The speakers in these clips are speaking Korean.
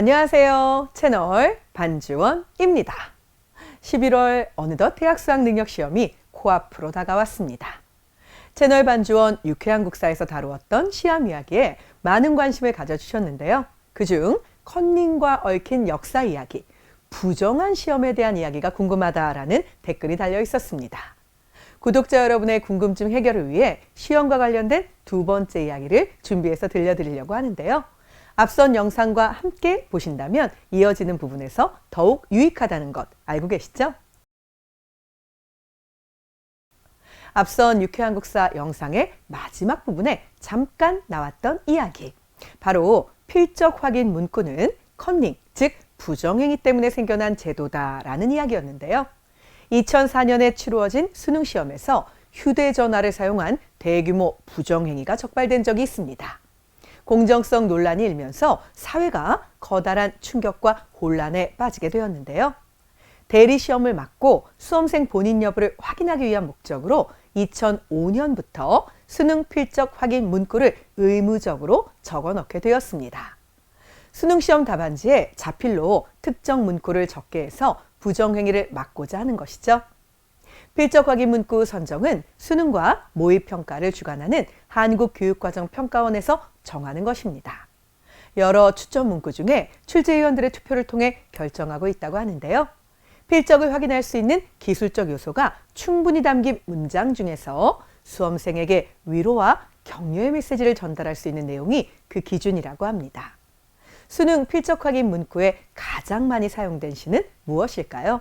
안녕하세요. 채널 반지원입니다. 11월 어느덧 대학 수학 능력 시험이 코앞으로 다가왔습니다. 채널 반지원 유쾌한 국사에서 다루었던 시험 이야기에 많은 관심을 가져주셨는데요. 그중 컨닝과 얽힌 역사 이야기, 부정한 시험에 대한 이야기가 궁금하다라는 댓글이 달려 있었습니다. 구독자 여러분의 궁금증 해결을 위해 시험과 관련된 두 번째 이야기를 준비해서 들려드리려고 하는데요. 앞선 영상과 함께 보신다면 이어지는 부분에서 더욱 유익하다는 것 알고 계시죠? 앞선 유쾌한 국사 영상의 마지막 부분에 잠깐 나왔던 이야기. 바로 필적 확인 문구는 컨닝, 즉 부정행위 때문에 생겨난 제도다라는 이야기였는데요. 2004년에 치루어진 수능 시험에서 휴대전화를 사용한 대규모 부정행위가 적발된 적이 있습니다. 공정성 논란이 일면서 사회가 커다란 충격과 혼란에 빠지게 되었는데요. 대리 시험을 막고 수험생 본인 여부를 확인하기 위한 목적으로 2005년부터 수능 필적 확인 문구를 의무적으로 적어 넣게 되었습니다. 수능 시험 답안지에 자필로 특정 문구를 적게 해서 부정행위를 막고자 하는 것이죠. 필적 확인 문구 선정은 수능과 모의 평가를 주관하는 한국교육과정평가원에서 정하는 것입니다. 여러 추천 문구 중에 출제위원들의 투표를 통해 결정하고 있다고 하는데요. 필적을 확인할 수 있는 기술적 요소가 충분히 담긴 문장 중에서 수험생에게 위로와 격려의 메시지를 전달할 수 있는 내용이 그 기준이라고 합니다. 수능 필적 확인 문구에 가장 많이 사용된 시는 무엇일까요?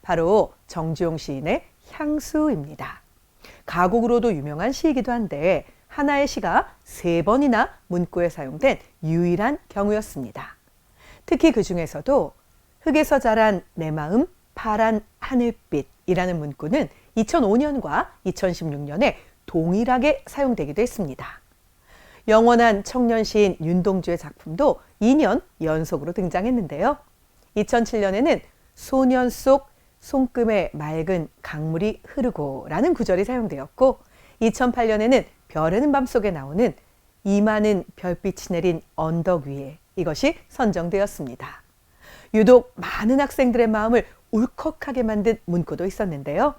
바로 정주용 시인의 향수입니다. 가곡으로도 유명한 시이기도 한데 하나의 시가 세 번이나 문구에 사용된 유일한 경우였습니다. 특히 그 중에서도 흙에서 자란 내 마음 파란 하늘빛이라는 문구는 2005년과 2016년에 동일하게 사용되기도 했습니다. 영원한 청년 시인 윤동주의 작품도 2년 연속으로 등장했는데요. 2007년에는 소년 속 손금에 맑은 강물이 흐르고 라는 구절이 사용되었고 2008년에는 별에는 밤 속에 나오는 이 많은 별빛이 내린 언덕 위에 이것이 선정되었습니다. 유독 많은 학생들의 마음을 울컥하게 만든 문구도 있었는데요.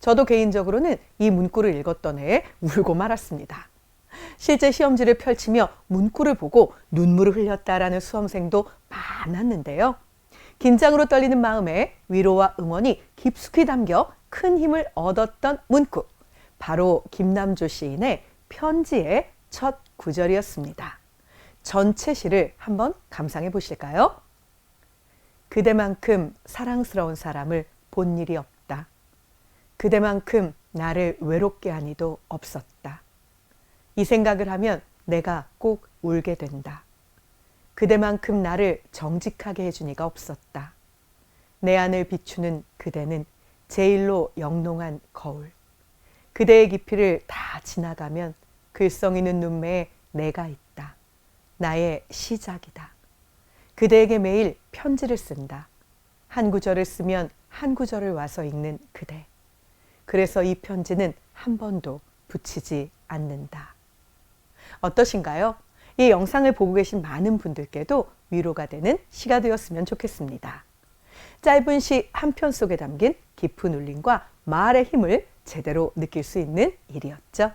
저도 개인적으로는 이 문구를 읽었던 해에 울고 말았습니다. 실제 시험지를 펼치며 문구를 보고 눈물을 흘렸다라는 수험생도 많았는데요. 긴장으로 떨리는 마음에 위로와 응원이 깊숙이 담겨 큰 힘을 얻었던 문구. 바로 김남조 시인의 편지의 첫 구절이었습니다. 전체 시를 한번 감상해 보실까요? 그대만큼 사랑스러운 사람을 본 일이 없다. 그대만큼 나를 외롭게 하니도 없었다. 이 생각을 하면 내가 꼭 울게 된다. 그대만큼 나를 정직하게 해주니가 없었다. 내 안을 비추는 그대는 제일로 영롱한 거울. 그대의 깊이를 다 지나가면 글썽이는 눈매에 내가 있다. 나의 시작이다. 그대에게 매일 편지를 쓴다. 한 구절을 쓰면 한 구절을 와서 읽는 그대. 그래서 이 편지는 한 번도 붙이지 않는다. 어떠신가요? 이 영상을 보고 계신 많은 분들께도 위로가 되는 시가 되었으면 좋겠습니다. 짧은 시 한 편 속에 담긴 깊은 울림과 말의 힘을 제대로 느낄 수 있는 일이었죠.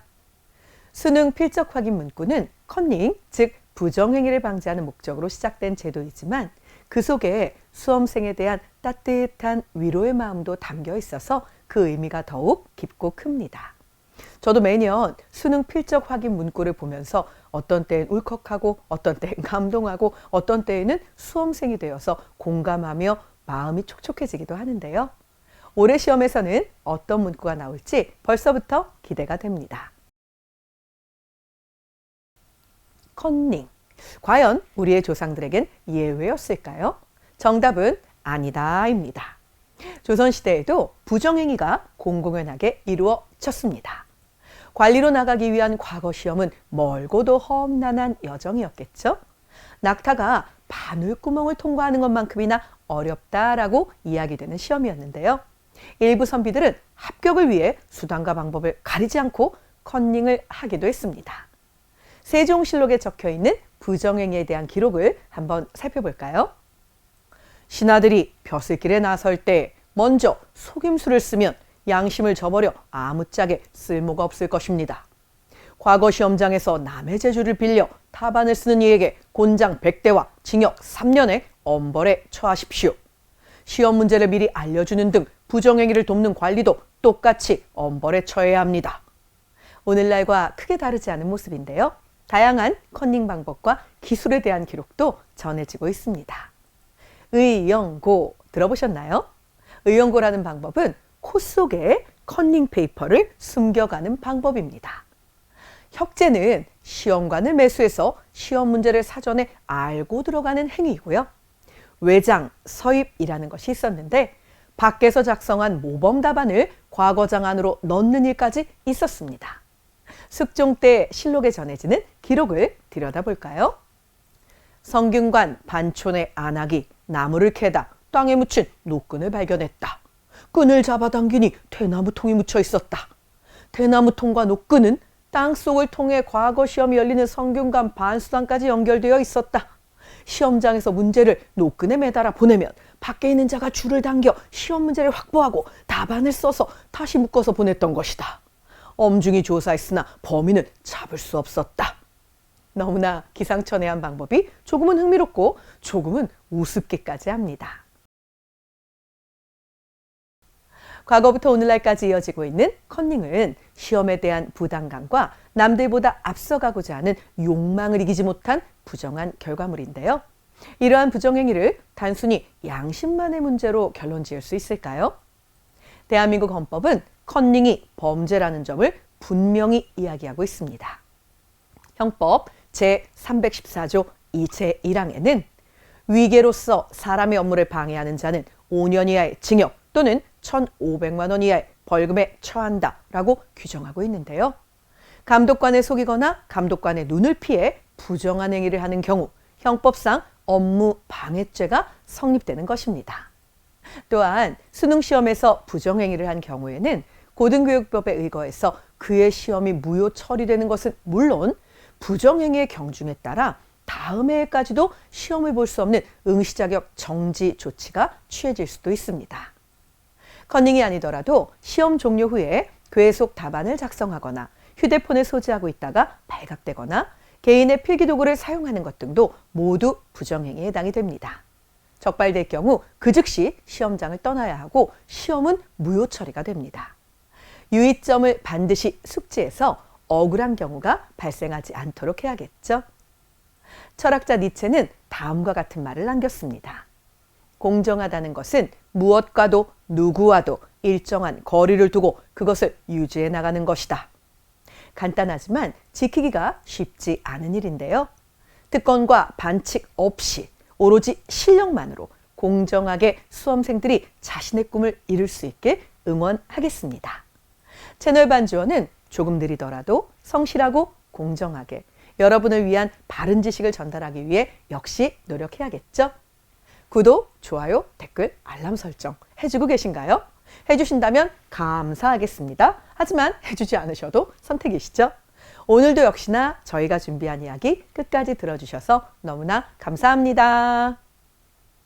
수능 필적 확인 문구는 컨닝, 즉 부정행위를 방지하는 목적으로 시작된 제도이지만 그 속에 수험생에 대한 따뜻한 위로의 마음도 담겨 있어서 그 의미가 더욱 깊고 큽니다. 저도 매년 수능 필적 확인 문구를 보면서 어떤 때엔 울컥하고 어떤 때엔 감동하고 어떤 때에는 수험생이 되어서 공감하며 마음이 촉촉해지기도 하는데요. 올해 시험에서는 어떤 문구가 나올지 벌써부터 기대가 됩니다. 컨닝. 과연 우리의 조상들에겐 예외였을까요? 정답은 아니다입니다. 조선시대에도 부정행위가 공공연하게 이루어졌습니다. 관리로 나가기 위한 과거 시험은 멀고도 험난한 여정이었겠죠? 낙타가 바늘구멍을 통과하는 것만큼이나 어렵다라고 이야기되는 시험이었는데요. 일부 선비들은 합격을 위해 수단과 방법을 가리지 않고 컨닝을 하기도 했습니다. 세종실록에 적혀 있는 부정행위에 대한 기록을 한번 살펴볼까요? 신하들이 벼슬길에 나설 때 먼저 속임수를 쓰면 양심을 저버려 아무짝에 쓸모가 없을 것입니다. 과거 시험장에서 남의 재주를 빌려 타반을 쓰는 이에게 곤장 100대와 징역 3년의 엄벌에 처하십시오. 시험 문제를 미리 알려주는 등 부정행위를 돕는 관리도 똑같이 엄벌에 처해야 합니다. 오늘날과 크게 다르지 않은 모습인데요. 다양한 컨닝 방법과 기술에 대한 기록도 전해지고 있습니다. 의영고 들어보셨나요? 의영고라는 방법은 코 속에 컨닝 페이퍼를 숨겨가는 방법입니다. 혁재는 시험관을 매수해서 시험 문제를 사전에 알고 들어가는 행위이고요. 외장, 서입이라는 것이 있었는데 밖에서 작성한 모범 답안을 과거장 안으로 넣는 일까지 있었습니다. 숙종 때 실록에 전해지는 기록을 들여다볼까요? 성균관 반촌의 안악이 나무를 캐다 땅에 묻힌 노끈을 발견했다. 끈을 잡아당기니 대나무 통이 묻혀 있었다. 대나무 통과 노끈은 땅 속을 통해 과거 시험이 열리는 성균관 반수당까지 연결되어 있었다. 시험장에서 문제를 노끈에 매달아 보내면 밖에 있는 자가 줄을 당겨 시험 문제를 확보하고 답안을 써서 다시 묶어서 보냈던 것이다. 엄중히 조사했으나 범인은 잡을 수 없었다. 너무나 기상천외한 방법이 조금은 흥미롭고 조금은 우습게까지 합니다. 과거부터 오늘날까지 이어지고 있는 컨닝은 시험에 대한 부담감과 남들보다 앞서가고자 하는 욕망을 이기지 못한 부정한 결과물인데요. 이러한 부정행위를 단순히 양심만의 문제로 결론 지을 수 있을까요? 대한민국 헌법은 컨닝이 범죄라는 점을 분명히 이야기하고 있습니다. 형법 제314조 2제 1항에는 위계로서 사람의 업무를 방해하는 자는 5년 이하의 징역 또는 1,500만 원 이하의 벌금에 처한다라고 규정하고 있는데요. 감독관을 속이거나 감독관의 눈을 피해 부정한 행위를 하는 경우 형법상 업무 방해죄가 성립되는 것입니다. 또한 수능 시험에서 부정행위를 한 경우에는 고등교육법에 의거해서 그의 시험이 무효 처리되는 것은 물론 부정행위의 경중에 따라 다음 해에까지도 시험을 볼 수 없는 응시 자격 정지 조치가 취해질 수도 있습니다. 컨닝이 아니더라도 시험 종료 후에 괴속 답안을 작성하거나 휴대폰을 소지하고 있다가 발각되거나 개인의 필기도구를 사용하는 것 등도 모두 부정행위에 해당이 됩니다. 적발될 경우 그 즉시 시험장을 떠나야 하고 시험은 무효 처리가 됩니다. 유의점을 반드시 숙지해서 억울한 경우가 발생하지 않도록 해야겠죠. 철학자 니체는 다음과 같은 말을 남겼습니다. 공정하다는 것은 무엇과도 누구와도 일정한 거리를 두고 그것을 유지해 나가는 것이다. 간단하지만 지키기가 쉽지 않은 일인데요. 특권과 반칙 없이 오로지 실력만으로 공정하게 수험생들이 자신의 꿈을 이룰 수 있게 응원하겠습니다. 채널 반주원은 조금 느리더라도 성실하고 공정하게 여러분을 위한 바른 지식을 전달하기 위해 역시 노력해야겠죠? 구독, 좋아요, 댓글, 알람 설정 해주고 계신가요? 해주신다면 감사하겠습니다. 하지만 해주지 않으셔도 선택이시죠? 오늘도 역시나 저희가 준비한 이야기 끝까지 들어주셔서 너무나 감사합니다.